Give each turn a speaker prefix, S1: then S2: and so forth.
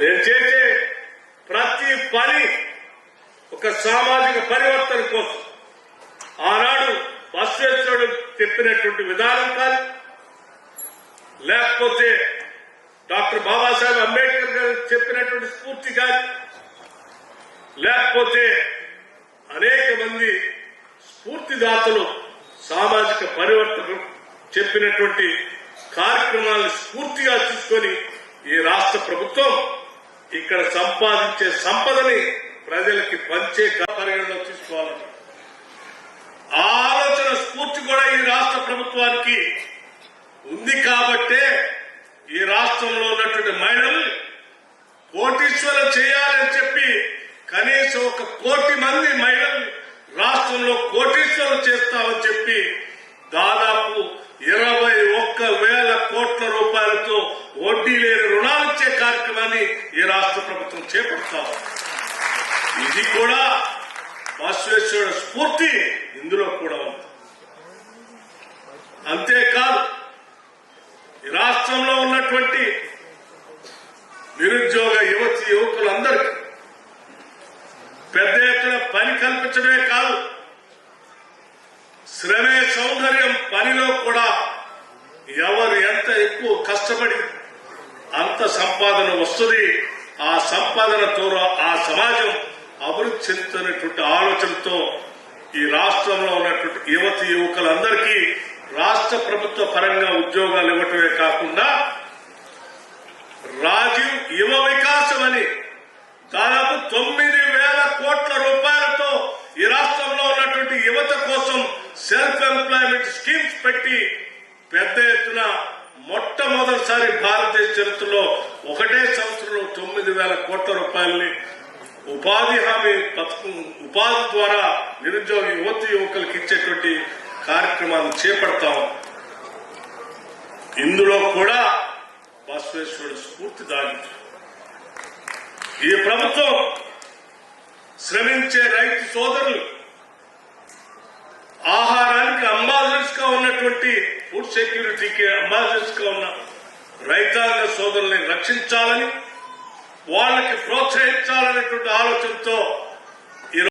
S1: నేను చేసే ప్రతి పని ఒక సామాజిక పరివర్తన కోసం ఆనాడు బస్వేశ్వరుడు చెప్పినటువంటి విధానం కానీ లేకపోతే డాక్టర్ బాబాసాహెబ్ అంబేద్కర్ గారు చెప్పినటువంటి స్ఫూర్తి కానీ లేకపోతే అనేక మంది స్ఫూర్తిదాతలు సామాజిక పరివర్తన చెప్పినటువంటి కార్యక్రమాలను స్ఫూర్తిగా తీసుకొని ఈ రాష్ట్ర ప్రభుత్వం ఇక్కడ సంపాదించే సంపదని ప్రజలకి పంచే పరిగణలో తీసుకోవాలని. ఆ ఆలోచన స్ఫూర్తి కూడా ఈ రాష్ట్ర ప్రభుత్వానికి ఉంది కాబట్టే ఈ రాష్ట్రంలో ఉన్నటువంటి మహిళలు కోటీశ్వరం చేయాలని చెప్పి కనీసం ఒక కోటి మంది మహిళలు రాష్ట్రంలో కోటీశ్వరం చేస్తామని చెప్పి దాదాపు ఇరవై ఒక్క వేల కోట్ల రూపాయలతో వడ్డీ లేని కార్యక్రమాన్ని ఈ రాష్ట్ర ప్రభుత్వం చేపడతా ఇది కూడా బసవేశ్వర స్ఫూర్తి ఇందులో కూడా ఉంది. అంతేకాదు ఈ రాష్ట్రంలో ఉన్నటువంటి నిరుద్యోగ యువతి యువకులందరికీ పెద్ద ఎత్తున పని కల్పించడమే కాదు శ్రమే సౌందర్యం పనిలో కూడా ఎవరు ఎంత ఎక్కువ కష్టపడి అంత సంపాదన వస్తుంది. ఆ సంపాదనతో ఆ సమాజం అభివృద్ధి చెందుతున్నటువంటి ఆలోచనతో ఈ రాష్ట్రంలో ఉన్నటువంటి యువతి యువకులందరికీ రాష్ట్ర ప్రభుత్వ పరంగా ఉద్యోగాలు ఇవ్వటమే కాకుండా రాజీవ్ యువ వికాసం అని దాదాపు తొమ్మిది వేల కోట్ల రూపాయలతో ఈ రాష్ట్రంలో ఉన్నటువంటి యువత కోసం సెల్ఫ్ ఎంప్లాయ్మెంట్ స్కీమ్స్ పెట్టి పెద్ద ఎత్తున మొట్టమొదటిసారి భారతదేశ చరిత్రలో ఒకటే సంవత్సరంలో తొమ్మిది వేల కోట్ల రూపాయలని ఉపాధి హామీ పథకం ఉపాధి ద్వారా నిరుద్యోగ యువతి యువకులకు ఇచ్చేటువంటి కార్యక్రమాలు చేపడతాం. ఇందులో కూడా బసవేశ్వరుడు స్ఫూర్తి దాగింది ఈ ప్రభుత్వం శ్రమించే రైతు సోదరులు ఆహారానికి అమ్మా గా ఉన్నటువంటి ఫుడ్ సెక్యూరిటీకి అంబాసిడర్స్గా ఉన్న రైతాంగ సోదరుల్ని రక్షించాలని వాళ్ళకి ప్రోత్సహించాలనేటువంటి ఆలోచనతో